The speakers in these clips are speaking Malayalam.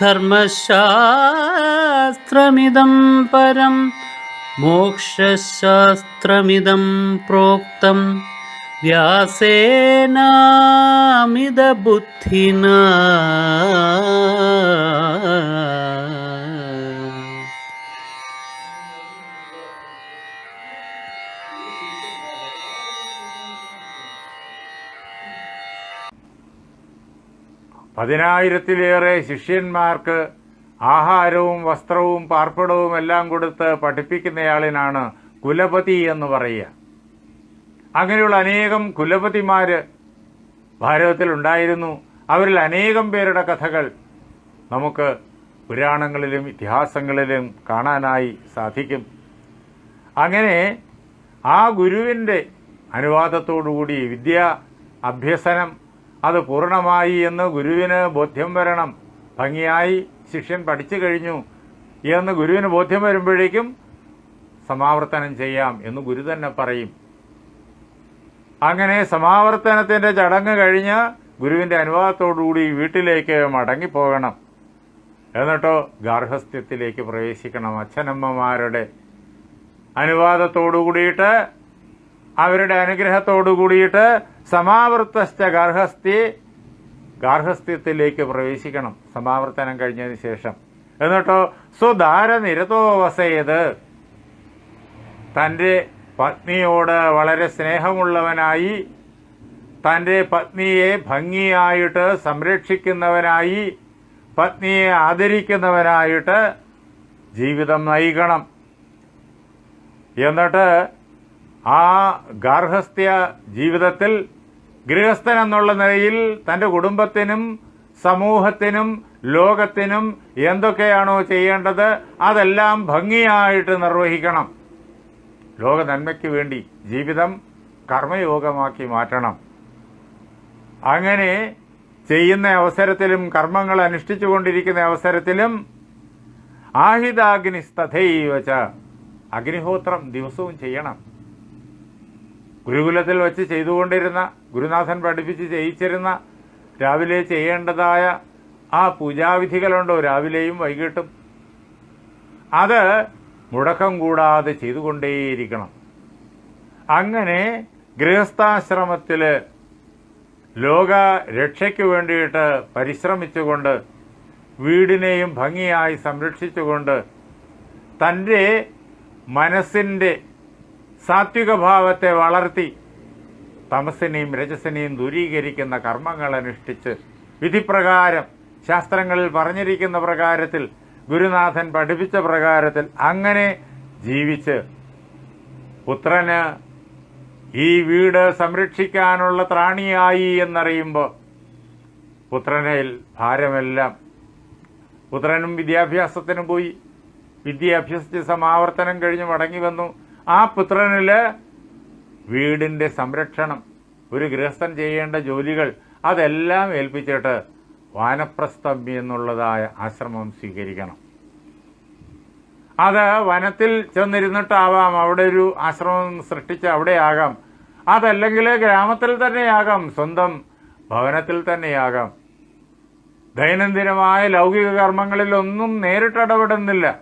धर्मशास्त्रमिदं परं मोक्षशास्त्रमिदं प्रोक्तं। व्यासेनामिदबुद्धिना। പതിനായിരത്തിലേറെ ശിഷ്യന്മാർക്ക് ആഹാരവും വസ്ത്രവും പാർപ്പിടവും എല്ലാം കൊടുത്ത് പഠിപ്പിക്കുന്നയാളിനാണ് കുലപതി എന്ന് പറയുക. അങ്ങനെയുള്ള അനേകം കുലപതിമാർ ഭാരതത്തിലുണ്ടായിരുന്നു അവരിൽ അനേകം പേരുടെ കഥകൾ നമുക്ക് പുരാണങ്ങളിലും ഇതിഹാസങ്ങളിലും കാണാനായി സാധിക്കും. അങ്ങനെ ആ ഗുരുവിന്റെ അനുവാദത്തോടുകൂടി വിദ്യ അഭ്യസനം അത് പൂർണമായി എന്ന് ഗുരുവിന് ബോധ്യം വരണം. ഭംഗിയായി ശിഷ്യൻ പഠിച്ചു കഴിഞ്ഞു. എന്ന് ഗുരുവിന് ബോധ്യം വരുമ്പോഴേക്കും സമാവർത്തനം ചെയ്യാം എന്ന് ഗുരു തന്നെ പറയും. അങ്ങനെ സമാവർത്തനത്തിന്റെ ചടങ്ങ് കഴിഞ്ഞ് ഗുരുവിന്റെ അനുവാദത്തോടുകൂടി വീട്ടിലേക്ക് മടങ്ങിപ്പോകണം. എന്നിട്ടോ ഗാർഹസ്ഥ്യത്തിലേക്ക് പ്രവേശിക്കണം അച്ഛനമ്മമാരുടെ അനുവാദത്തോടു കൂടിയിട്ട് അവരുടെ അനുഗ്രഹത്തോടു കൂടിയിട്ട് സമാവൃത്തശ്ച ഗാർഹസ്ഥി ഗാർഹസ്ഥ്യത്തിലേക്ക് പ്രവേശിക്കണം. സമാവർത്തനം കഴിഞ്ഞതിന് ശേഷം. എന്നിട്ടോ സുധാര നിരതോ വസയത് തന്റെ പത്നിയോട് വളരെ സ്നേഹമുള്ളവനായി തന്റെ പത്നിയെ ഭംഗിയായിട്ട് സംരക്ഷിക്കുന്നവനായി പത്നിയെ ആദരിക്കുന്നവനായിട്ട് ജീവിതം നയിക്കണം. എന്നിട്ട് ആ ഗാർഹസ്ഥ്യ ജീവിതത്തിൽ ഗൃഹസ്ഥൻ എന്നുള്ള നിലയിൽ തന്റെ കുടുംബത്തിനും സമൂഹത്തിനും ലോകത്തിനും എന്തൊക്കെയാണോ ചെയ്യേണ്ടത് അതെല്ലാം ഭംഗിയായിട്ട് നിർവഹിക്കണം. ലോക നന്മയ്ക്ക് വേണ്ടി ജീവിതം കർമ്മയോഗമാക്കി മാറ്റണം. അങ്ങനെ ചെയ്യുന്ന അവസരത്തിലും കർമ്മങ്ങൾ അനുഷ്ഠിച്ചുകൊണ്ടിരിക്കുന്ന അവസരത്തിലും ആഹിതാഗ്നിസ്തഥൈവച്ച അഗ്നിഹോത്രം ദിവസവും ചെയ്യണം. ഗുരുകുലത്തിൽ വച്ച് ചെയ്തുകൊണ്ടിരുന്ന ഗുരുനാഥൻ പഠിപ്പിച്ച് ചെയ്യിച്ചിരുന്ന രാവിലെ ചെയ്യേണ്ടതായ ആ പൂജാവിധികളുണ്ടോ? രാവിലെയും വൈകിട്ടും. അത് മുടക്കം കൂടാതെ ചെയ്തുകൊണ്ടേയിരിക്കണം. അങ്ങനെ ഗൃഹസ്ഥാശ്രമത്തിൽ ലോക രക്ഷയ്ക്ക് വേണ്ടിയിട്ട് പരിശ്രമിച്ചുകൊണ്ട് വീടിനെയും ഭംഗിയായി സംരക്ഷിച്ചുകൊണ്ട് തന്റെ മനസ്സിന്റെ സാത്വിക ഭാവത്തെ വളർത്തി തമസിനെയും രജസിനെയും ദൂരീകരിക്കുന്ന കർമ്മങ്ങൾ അനുഷ്ഠിച്ച് വിധിപ്രകാരം ശാസ്ത്രങ്ങളിൽ പറഞ്ഞിരിക്കുന്ന പ്രകാരത്തിൽ ഗുരുനാഥൻ പഠിപ്പിച്ച പ്രകാരത്തിൽ അങ്ങനെ ജീവിച്ച് പുത്രന് ഈ വീട് സംരക്ഷിക്കാനുള്ള ത്രാണിയായി എന്നറിയുമ്പോൾ പുത്രനിൽ ഭാരമെല്ലാം പുത്രനും വിദ്യാഭ്യാസത്തിനും പോയി. വിദ്യ അഭ്യസിച്ച് സമാവർത്തനം കഴിഞ്ഞ് മടങ്ങി വന്നു. ആ പുത്രനിൽ വീടിന്റെ സംരക്ഷണം ഒരു ഗൃഹസ്ഥൻ ചെയ്യേണ്ട ജോലികൾ അതെല്ലാം ഏൽപ്പിച്ചിട്ട് വാനപ്രസ്ഥം എന്നുള്ളതായ ആശ്രമം സ്വീകരിക്കണം. അത് വനത്തിൽ ചെന്നിരുന്നിട്ടാവാം അവിടെ ഒരു ആശ്രമം സൃഷ്ടിച്ച് അവിടെയാകാം. അതല്ലെങ്കിൽ ഗ്രാമത്തിൽ തന്നെയാകാം സ്വന്തം ഭവനത്തിൽ തന്നെയാകാം. ദൈനംദിനമായ ലൗകിക കർമ്മങ്ങളിലൊന്നും നേരിട്ടിടപെടുന്നില്ല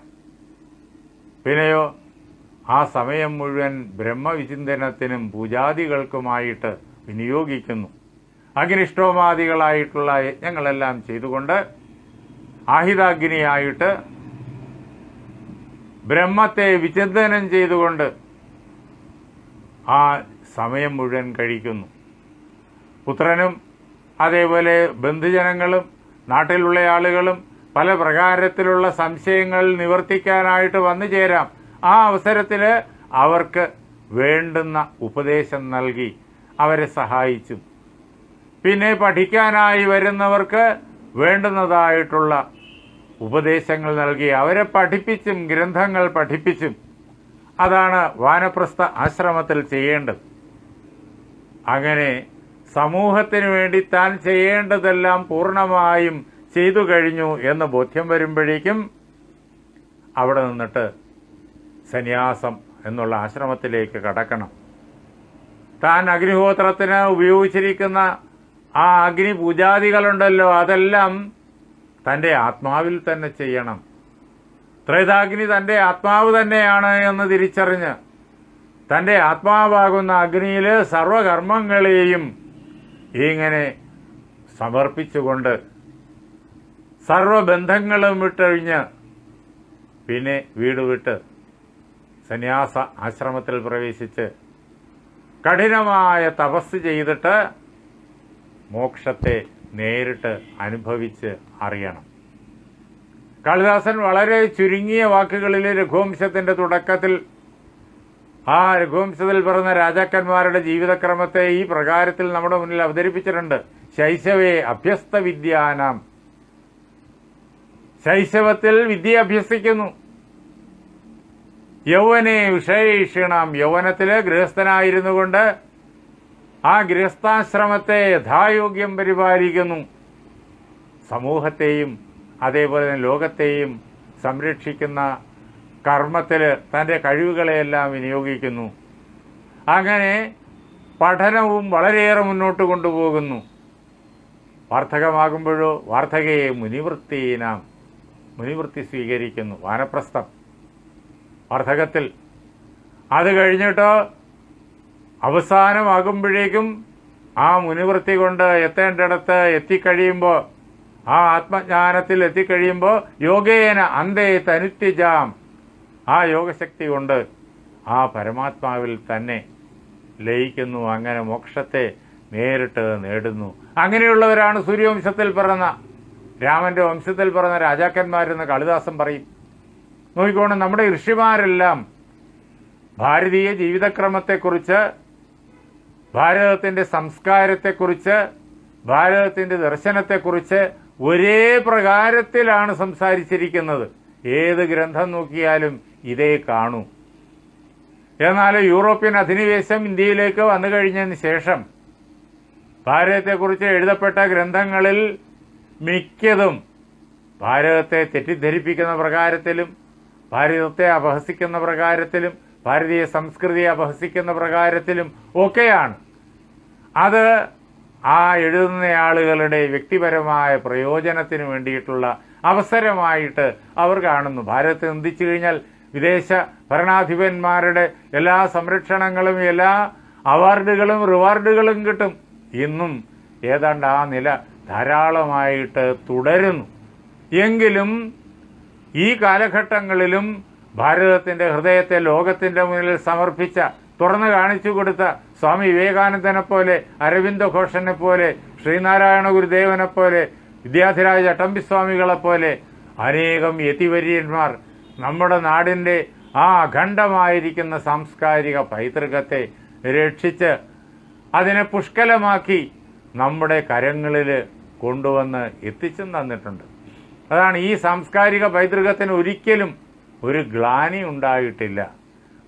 പിന്നെയോ ആ സമയം മുഴുവൻ ബ്രഹ്മവിചിന്തനത്തിനും പൂജാദികൾക്കുമായിട്ട് വിനിയോഗിക്കുന്നു. അഗ്നിഷ്ടോമാദികളായിട്ടുള്ള യജ്ഞങ്ങളെല്ലാം ചെയ്തുകൊണ്ട് ആഹിതാഗ്നിയായിട്ട് ബ്രഹ്മത്തെ വിചിന്തനം ചെയ്തുകൊണ്ട് ആ സമയം മുഴുവൻ കഴിക്കുന്നു. പുത്രനും അതേപോലെ ബന്ധുജനങ്ങളും നാട്ടിലുള്ള ആളുകളും പല പ്രകാരത്തിലുള്ള സംശയങ്ങൾ നിവർത്തിക്കാനായിട്ട് വന്നു ചേരാം ആ അവസരത്തിൽ അവർക്ക് വേണ്ടുന്ന ഉപദേശം നൽകി അവരെ സഹായിച്ചു. പിന്നെ പഠിക്കാനായി വരുന്നവർക്ക് വേണ്ടുന്നതായിട്ടുള്ള ഉപദേശങ്ങൾ നൽകി. അവരെ പഠിപ്പിച്ചും ഗ്രന്ഥങ്ങൾ പഠിപ്പിച്ചും അതാണ് വാനപ്രസ്ഥ ആശ്രമത്തിൽ ചെയ്യേണ്ടത്. അങ്ങനെ സമൂഹത്തിന് വേണ്ടി താൻ ചെയ്യേണ്ടതെല്ലാം പൂർണമായും ചെയ്തു കഴിഞ്ഞു എന്ന് ബോധ്യം വരുമ്പോഴേക്കും അവിടെ നിന്നിട്ട് സന്യാസം എന്നുള്ള ആശ്രമത്തിലേക്ക് കടക്കണം. താൻ അഗ്നിഹോത്രത്തിന് ഉപയോഗിച്ചിരിക്കുന്ന ആ അഗ്നി പൂജാദികളുണ്ടല്ലോ അതെല്ലാം തന്റെ ആത്മാവിൽ തന്നെ ചെയ്യണം. ത്രേതാഗ്നി തന്റെ ആത്മാവ് തന്നെയാണ് എന്ന് തിരിച്ചറിഞ്ഞ് തന്റെ ആത്മാവാകുന്ന അഗ്നിയിൽ സർവകർമ്മങ്ങളെയും ഇങ്ങനെ സമർപ്പിച്ചുകൊണ്ട് സർവബന്ധങ്ങളും വിട്ടൊഴിഞ്ഞ് പിന്നെ വീട് വിട്ട് സന്യാസ ആശ്രമത്തിൽ പ്രവേശിച്ച് കഠിനമായ തപസ് ചെയ്തിട്ട് മോക്ഷത്തെ നേരിട്ട് അനുഭവിച്ച് അറിയണം. കാളിദാസൻ വളരെ ചുരുങ്ങിയ വാക്കുകളിൽ രഘുവംശത്തിന്റെ തുടക്കത്തിൽ ആ രഘുവംശത്തിൽ പറഞ്ഞ രാജാക്കന്മാരുടെ ജീവിതക്രമത്തെ ഈ പ്രകാരത്തിൽ നമ്മുടെ മുന്നിൽ അവതരിപ്പിച്ചിട്ടുണ്ട്. ശൈശവേ അഭ്യസ്ത വിദ്യാനാം ശൈശവത്തിൽ വിദ്യ അഭ്യസിക്കുന്നു. യൗവനെ വിഷയിഷണം. യൗവനത്തിൽ ഗൃഹസ്ഥനായിരുന്നു കൊണ്ട് ആ ഗൃഹസ്ഥാശ്രമത്തെ യഥായോഗ്യം പരിപാലിക്കുന്നു. സമൂഹത്തെയും അതേപോലെ തന്നെ ലോകത്തെയും സംരക്ഷിക്കുന്ന കർമ്മത്തിൽ തന്റെ കഴിവുകളെയെല്ലാം വിനിയോഗിക്കുന്നു. അങ്ങനെ പഠനവും വളരെയേറെ മുന്നോട്ട് കൊണ്ടുപോകുന്നു. വാർദ്ധകമാകുമ്പോഴോ വാർദ്ധകയെ മുനിവൃത്തിയിനാം മുനിവൃത്തി സ്വീകരിക്കുന്നു. വാനപ്രസ്ഥം. വാർദ്ധകത്തിൽ. അത് കഴിഞ്ഞിട്ട് അവസാനമാകുമ്പോഴേക്കും ആ മുനിവൃത്തി കൊണ്ട് എത്തേണ്ടിടത്ത് എത്തിക്കഴിയുമ്പോൾ ആ ആത്മജ്ഞാനത്തിൽ എത്തിക്കഴിയുമ്പോൾ യോഗേന അന്തേ തനുത്യജാം ആ യോഗശക്തി കൊണ്ട് ആ പരമാത്മാവിൽ തന്നെ ലയിക്കുന്നു അങ്ങനെ മോക്ഷത്തെ നേരിട്ട് നേടുന്നു. അങ്ങനെയുള്ളവരാണ് സൂര്യവംശത്തിൽ പിറന്ന. രാമന്റെ വംശത്തിൽ പിറന്ന രാജാക്കന്മാരെന്ന് കാളിദാസൻ പറയും. നോക്കിക്കോണം നമ്മുടെ ഋഷിമാരെല്ലാം ഭാരതീയ ജീവിതക്രമത്തെക്കുറിച്ച് ഭാരതത്തിന്റെ സംസ്കാരത്തെക്കുറിച്ച് ഭാരതത്തിന്റെ ദർശനത്തെക്കുറിച്ച് ഒരേ പ്രകാരത്തിലാണ് സംസാരിച്ചിരിക്കുന്നത്. ഏത് ഗ്രന്ഥം നോക്കിയാലും ഇതേ കാണൂ. എന്നാൽ യൂറോപ്യൻ അധിനിവേശം ഇന്ത്യയിലേക്ക് വന്നു കഴിഞ്ഞതിന് ശേഷം ഭാരതത്തെക്കുറിച്ച് എഴുതപ്പെട്ട ഗ്രന്ഥങ്ങളിൽ മിക്കതും ഭാരതത്തെ തെറ്റിദ്ധരിപ്പിക്കുന്ന പ്രകാരത്തിലും ഭാരതത്തെ അപഹസിക്കുന്ന പ്രകാരത്തിലും ഭാരതീയ സംസ്കൃതിയെ അപഹസിക്കുന്ന പ്രകാരത്തിലും ഒക്കെയാണ്. അത് ആ എഴുതുന്ന ആളുകളുടെ വ്യക്തിപരമായ പ്രയോജനത്തിന് വേണ്ടിയിട്ടുള്ള അവസരമായിട്ട് അവർ കാണുന്നു. ഭാരതത്തെ നിന്ദിച്ചു കഴിഞ്ഞാൽ വിദേശ ഭരണാധിപന്മാരുടെ എല്ലാ സംരക്ഷണങ്ങളും എല്ലാ അവാർഡുകളും റിവാർഡുകളും കിട്ടും. ഇന്നും ഏതാണ്ട് ആ നില ധാരാളമായിട്ട് തുടരുന്നു. എങ്കിലും ഈ കാലഘട്ടങ്ങളിലും ഭാരതത്തിന്റെ ഹൃദയത്തെ ലോകത്തിന്റെ മുന്നിൽ സമർപ്പിച്ച തുറന്നു കാണിച്ചു കൊടുത്ത സ്വാമി വിവേകാനന്ദനെ പോലെ അരവിന്ദ ഘോഷനെ പോലെ ശ്രീനാരായണ ഗുരുദേവനെ പോലെ വിദ്യാധിരാജ അട്ടമ്പിസ്വാമികളെ പോലെ അനേകം യതിവര്യന്മാർ നമ്മുടെ നാടിന്റെ ആ അഖണ്ഡമായിരിക്കുന്ന സാംസ്കാരിക പൈതൃകത്തെ രക്ഷിച്ച് അതിനെ പുഷ്കലമാക്കി നമ്മുടെ കരങ്ങളിൽ കൊണ്ടുവന്ന് എത്തിച്ചും തന്നിട്ടുണ്ട്. അതാണ് ഈ സാംസ്കാരിക പൈതൃകത്തിന് ഒരിക്കലും ഒരു ഗ്ലാനി ഉണ്ടായിട്ടില്ല.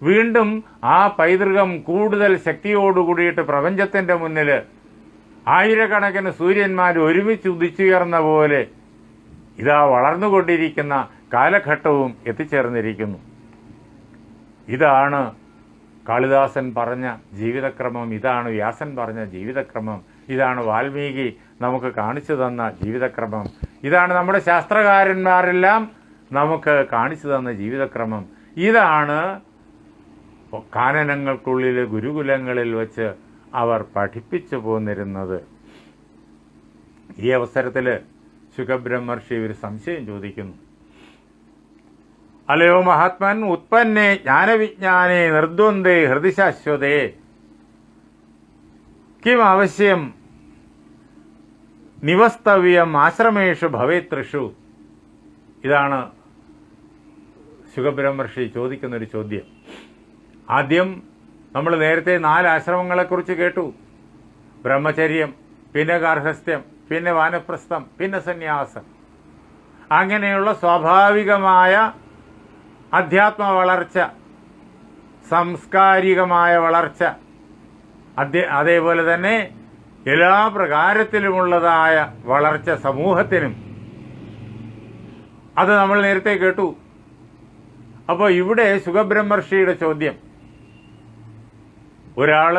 വീണ്ടും ആ പൈതൃകം കൂടുതൽ ശക്തിയോടുകൂടിയിട്ട് പ്രപഞ്ചത്തിന്റെ മുന്നിൽ ആയിരക്കണക്കിന് സൂര്യന്മാർ ഒരുമിച്ച് ഉദിച്ചുയർന്ന പോലെ ഇതാ വളർന്നുകൊണ്ടിരിക്കുന്ന കാലഘട്ടവും എത്തിച്ചേർന്നിരിക്കുന്നു. ഇതാണ് കാളിദാസൻ പറഞ്ഞ ജീവിതക്രമം ഇതാണ് വ്യാസൻ പറഞ്ഞ ജീവിതക്രമം ഇതാണ് വാൽമീകി നമുക്ക് കാണിച്ചു തന്ന ജീവിതക്രമം ഇതാണ് നമ്മുടെ ശാസ്ത്രകാരന്മാരെല്ലാം നമുക്ക് കാണിച്ചു തന്ന ജീവിതക്രമം. ഇതാണ് കാനനങ്ങൾക്കുള്ളിൽ ഗുരുകുലങ്ങളിൽ വച്ച് അവർ പഠിപ്പിച്ചു പോന്നിരുന്നത്. ഈ അവസരത്തിൽ ശുഖബ്രഹ്മർഷി ഒരു സംശയം ചോദിക്കുന്നു. അലയോ മഹാത്മൻ ഉത്പന്നെ ജ്ഞാനവിജ്ഞാനേ നിർദ്വന്ദ്വേ ഹൃദിശാശ്വതേ കിം അവശ്യം നിവസ്തവ്യം ആശ്രമേഷു ഭവേത്രിഷു ഇതാണ് ശുഖബ്രഹ്മർഷി ചോദിക്കുന്നൊരു ചോദ്യം. ആദ്യം നമ്മൾ നേരത്തെ നാല് ആശ്രമങ്ങളെക്കുറിച്ച് കേട്ടു. ബ്രഹ്മചര്യം പിന്നെ ഗാർഹസ്ഥ്യം പിന്നെ വാനപ്രസ്ഥം പിന്നെ സന്യാസം. അങ്ങനെയുള്ള സ്വാഭാവികമായ അധ്യാത്മ വളർച്ച സാംസ്കാരികമായ വളർച്ച അതേപോലെ തന്നെ എല്ലാ പ്രകാരത്തിലുമുള്ളതായ വളർച്ച സമൂഹത്തിനും. അത് നമ്മൾ നേരത്തെ കേട്ടു. അപ്പോൾ ഇവിടെ സുഖബ്രഹ്മർഷിയുടെ ചോദ്യം. ഒരാൾ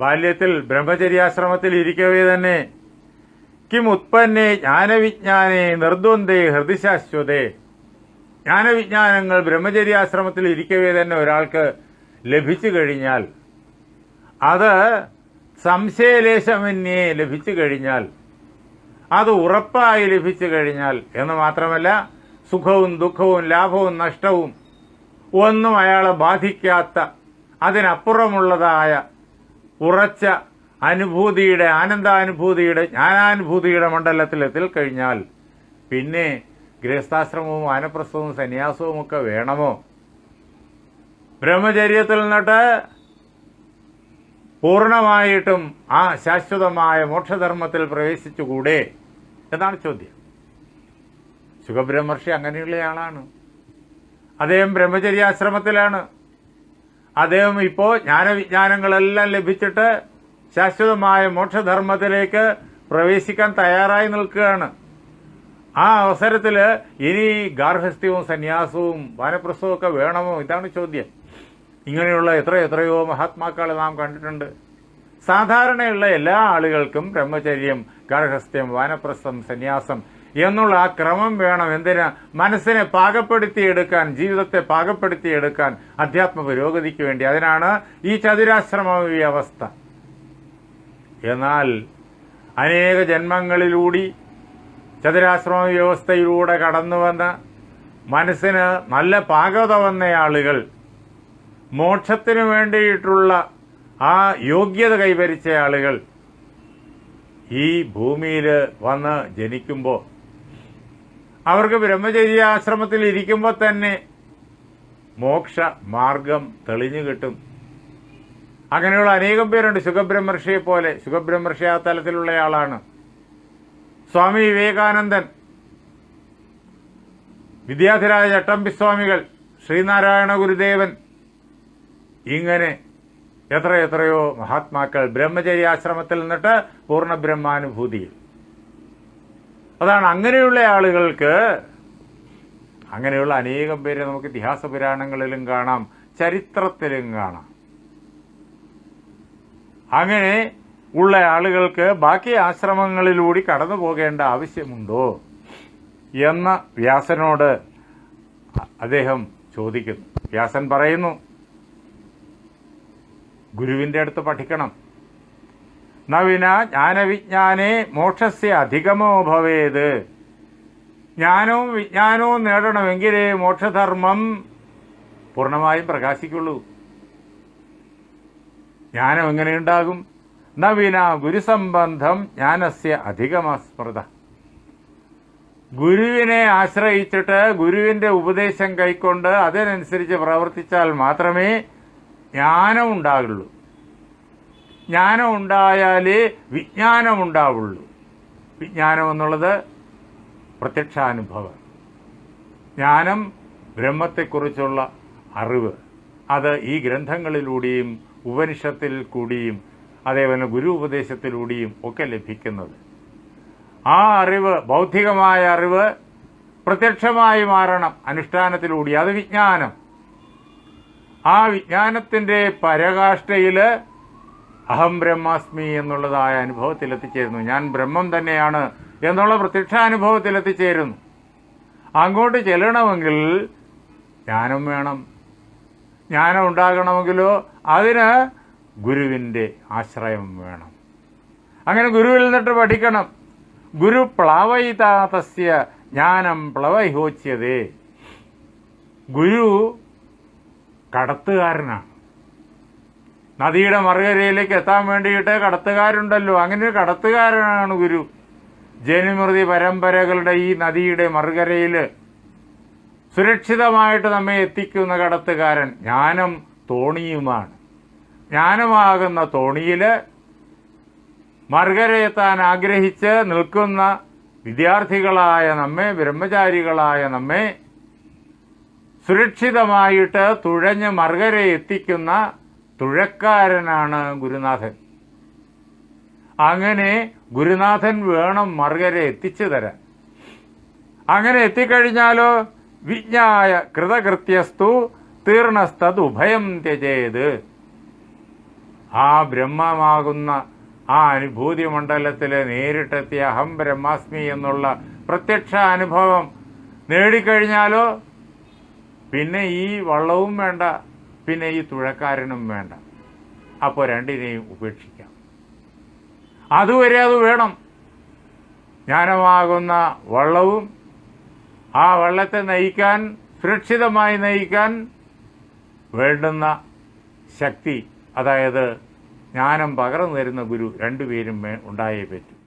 ബാല്യത്തിൽ ബ്രഹ്മചര്യാശ്രമത്തിൽ ഇരിക്കവേ തന്നെ. കിം ഉത്പന്നെ ജ്ഞാനവിജ്ഞാനേ നിർദ്വന്ദ്വേ ഹൃദിശാശ്വതേ. ജ്ഞാനവിജ്ഞാനങ്ങൾ ബ്രഹ്മചര്യാശ്രമത്തിൽ ഇരിക്കവേ തന്നെ ഒരാൾക്ക് ലഭിച്ചു കഴിഞ്ഞാൽ അത് സംശയലേശമന്യേ ലഭിച്ചു കഴിഞ്ഞാൽ അത് ഉറപ്പായി ലഭിച്ചു കഴിഞ്ഞാൽ എന്ന് മാത്രമല്ല സുഖവും ദുഃഖവും ലാഭവും നഷ്ടവും ഒന്നും അയാളെ ബാധിക്കാത്ത അതിനപ്പുറമുള്ളതായ ഉറച്ച അനുഭൂതിയുടെ ആനന്ദാനുഭൂതിയുടെ ജ്ഞാനാനുഭൂതിയുടെ മണ്ഡലത്തിൽ എത്തിക്കഴിഞ്ഞാൽ പിന്നെ ഗൃഹസ്ഥാശ്രമവും ആനപ്രസ്ഥവും സന്യാസവും ഒക്കെ വേണമോ? ബ്രഹ്മചര്യത്തിൽ നിന്നിട്ട് പൂർണമായിട്ടും ആ ശാശ്വതമായ മോക്ഷധർമ്മത്തിൽ പ്രവേശിച്ചുകൂടെ എന്നാണ് ചോദ്യം. സുഖബ്രഹ്മർഷി അങ്ങനെയുള്ളയാളാണ് അദ്ദേഹം ബ്രഹ്മചര്യാശ്രമത്തിലാണ്. അദ്ദേഹം ഇപ്പോൾ ജ്ഞാനവിജ്ഞാനങ്ങളെല്ലാം ലഭിച്ചിട്ട് ശാശ്വതമായ മോക്ഷധർമ്മത്തിലേക്ക് പ്രവേശിക്കാൻ തയ്യാറായി നിൽക്കുകയാണ്. ആ അവസരത്തിൽ ഇനി ഗാർഹസ്ഥ്യവും സന്യാസവും വാനപ്രസവമൊക്കെ വേണമോ? ഇതാണ് ചോദ്യം. ഇങ്ങനെയുള്ള എത്ര എത്രയോ മഹാത്മാക്കളെ നാം കണ്ടിട്ടുണ്ട്. സാധാരണയുള്ള എല്ലാ ആളുകൾക്കും ബ്രഹ്മചര്യം ഗർഹസ്ഥ്യം വാനപ്രസ്ഥം സന്യാസം എന്നുള്ള ആ ക്രമം വേണം. എന്തിന്? മനസ്സിനെ പാകപ്പെടുത്തിയെടുക്കാൻ ജീവിതത്തെ പാകപ്പെടുത്തിയെടുക്കാൻ അധ്യാത്മ പുരോഗതിക്ക് വേണ്ടി. അതിനാണ് ഈ ചതുരാശ്രമ വ്യവസ്ഥ എന്നാൽ അനേക ജന്മങ്ങളിലൂടി ചതുരാശ്രമ വ്യവസ്ഥയിലൂടെ കടന്നു വന്ന മനസ്സിന് നല്ല പാകത വന്ന ആളുകൾ മോക്ഷത്തിനു വേണ്ടിയിട്ടുള്ള ആ യോഗ്യത കൈവരിച്ച ആളുകൾ ഈ ഭൂമിയിൽ വന്ന് ജനിക്കുമ്പോൾ അവർക്ക് ബ്രഹ്മചര്യാശ്രമത്തിൽ ഇരിക്കുമ്പോൾ തന്നെ മോക്ഷ മാർഗം തെളിഞ്ഞു കിട്ടും. അങ്ങനെയുള്ള അനേകം പേരുണ്ട്. സുഖബ്രഹ്മർഷിയെ പോലെ. സുഖബ്രഹ്മർഷി ആ തലത്തിലുള്ള ആളാണ് സ്വാമി വിവേകാനന്ദൻ വിദ്യാധിരാജ ചട്ടമ്പിസ്വാമികൾ ശ്രീനാരായണ ഗുരുദേവൻ ഇങ്ങനെ എത്ര എത്രയോ മഹാത്മാക്കൾ ബ്രഹ്മചര്യാശ്രമത്തിൽ നിന്നിട്ട് പൂർണ ബ്രഹ്മാനുഭൂതിയിൽ. അതാണ് അങ്ങനെയുള്ള ആളുകൾക്ക് അങ്ങനെയുള്ള അനേകം പേരെ നമുക്ക് ഇതിഹാസ പുരാണങ്ങളിലും കാണാം ചരിത്രത്തിലും കാണാം. അങ്ങനെ ഉള്ള ആളുകൾക്ക് ബാക്കി ആശ്രമങ്ങളിലൂടെ കടന്നു പോകേണ്ട ആവശ്യമുണ്ടോ എന്ന വ്യാസനോട് അദ്ദേഹം ചോദിക്കുന്നു. വ്യാസൻ പറയുന്നു ഗുരുവിന്റെ അടുത്ത് പഠിക്കണം. നവിന ജ്ഞാനവിജ്ഞാനേ മോക്ഷസ്യ അധികമോ ഭവേത്. ജ്ഞാനവും വിജ്ഞാനവും നേടണമെങ്കിലേ മോക്ഷധർമ്മം പൂർണമായും പ്രകാശിക്കുള്ളൂ. ജ്ഞാനം എങ്ങനെയുണ്ടാകും? നവിന ഗുരുസംബന്ധം ജ്ഞാനസ്യ അധികമസ്മൃത. ഗുരുവിനെ ആശ്രയിച്ചിട്ട് ഗുരുവിന്റെ ഉപദേശം കൈക്കൊണ്ട് അതിനനുസരിച്ച് പ്രവർത്തിച്ചാൽ മാത്രമേ ജ്ഞാനം ഉണ്ടാകുള്ളൂ ജ്ഞാനം ഉണ്ടായാലേ വിജ്ഞാനം ഉണ്ടാവുള്ളൂ വിജ്ഞാനം എന്നുള്ളത് പ്രത്യക്ഷാനുഭവം. ജ്ഞാനം ബ്രഹ്മത്തെക്കുറിച്ചുള്ള അറിവ്. അത് ഈ ഗ്രന്ഥങ്ങളിലൂടെയും ഉപനിഷത്തിൽ കൂടിയും അതേപോലെ ഗുരു ഉപദേശത്തിലൂടെയും ഒക്കെ ലഭിക്കുന്നത്. ആ അറിവ് ബൗദ്ധികമായ അറിവ് പ്രത്യക്ഷമായി മാറണം. അനുഷ്ഠാനത്തിലൂടെ. അത് വിജ്ഞാനം. ആ വിജ്ഞാനത്തിന്റെ പരകാഷ്ഠയിൽ അഹം ബ്രഹ്മാസ്മി എന്നുള്ളതായ അനുഭവത്തിൽ എത്തിച്ചേരുന്നു. ഞാൻ ബ്രഹ്മം തന്നെയാണ് എന്നുള്ള പ്രത്യക്ഷാനുഭവത്തിൽ എത്തിച്ചേരുന്നു. അങ്ങോട്ട് ചെല്ലണമെങ്കിൽ ജ്ഞാനം വേണം. ജ്ഞാനം ഉണ്ടാകണമെങ്കിലോ അതിന് ഗുരുവിന്റെ ആശ്രയം വേണം. അങ്ങനെ ഗുരുവിൽ നിന്നിട്ട് പഠിക്കണം. ഗുരു പ്ലവയിതാതസ്യ ജ്ഞാനം പ്ലവഹോച്യതേ. ഗുരു കടത്തുകാരനാണ് നദിയുടെ മറുകരയിലേക്ക് എത്താൻ വേണ്ടിയിട്ട് കടത്തുകാരുണ്ടല്ലോ. അങ്ങനെ ഒരു കടത്തുകാരനാണ് ഗുരു. ജനിമൃതി പരമ്പരകളുടെ ഈ നദിയുടെ മറുകരയിൽ സുരക്ഷിതമായിട്ട് നമ്മെ എത്തിക്കുന്ന കടത്തുകാരൻ ജ്ഞാനം തോണിയുമാണ്. ജ്ഞാനമാകുന്ന തോണിയിൽ മറുകരയെത്താൻ ആഗ്രഹിച്ച് നിൽക്കുന്ന വിദ്യാർത്ഥികളായ നമ്മെ ബ്രഹ്മചാരികളായ നമ്മെ സുരക്ഷിതമായിട്ട് തുഴഞ്ഞ് മർഗരെ എത്തിക്കുന്ന തുഴക്കാരനാണ് ഗുരുനാഥൻ. അങ്ങനെ ഗുരുനാഥൻ വേണം മർഗരെ എത്തിച്ചു തരാൻ. അങ്ങനെ എത്തിക്കഴിഞ്ഞാലോ വിജ്ഞായ കൃതകൃത്യസ്തു തീർണസ്തതുഭയം ത്യജേത്. ആ ബ്രഹ്മമാകുന്ന ആ അനുഭൂതി മണ്ഡലത്തിൽ നേരിട്ടെത്തിയ അഹം ബ്രഹ്മാസ്മി എന്നുള്ള പ്രത്യക്ഷ അനുഭവം നേടിക്കഴിഞ്ഞാലോ പിന്നെ ഈ വള്ളവും വേണ്ട പിന്നെ ഈ തുഴക്കാരനും വേണ്ട. അപ്പോൾ രണ്ടിനെയും ഉപേക്ഷിക്കാം. അതുവരെ അത് വേണം. ജ്ഞാനമാകുന്ന വള്ളവും ആ വള്ളത്തെ നയിക്കാൻ സുരക്ഷിതമായി നയിക്കാൻ വേണ്ടുന്ന ശക്തി അതായത് ജ്ഞാനം പകർന്നു തരുന്ന ഗുരു രണ്ടുപേരും ഉണ്ടായേ പറ്റൂ.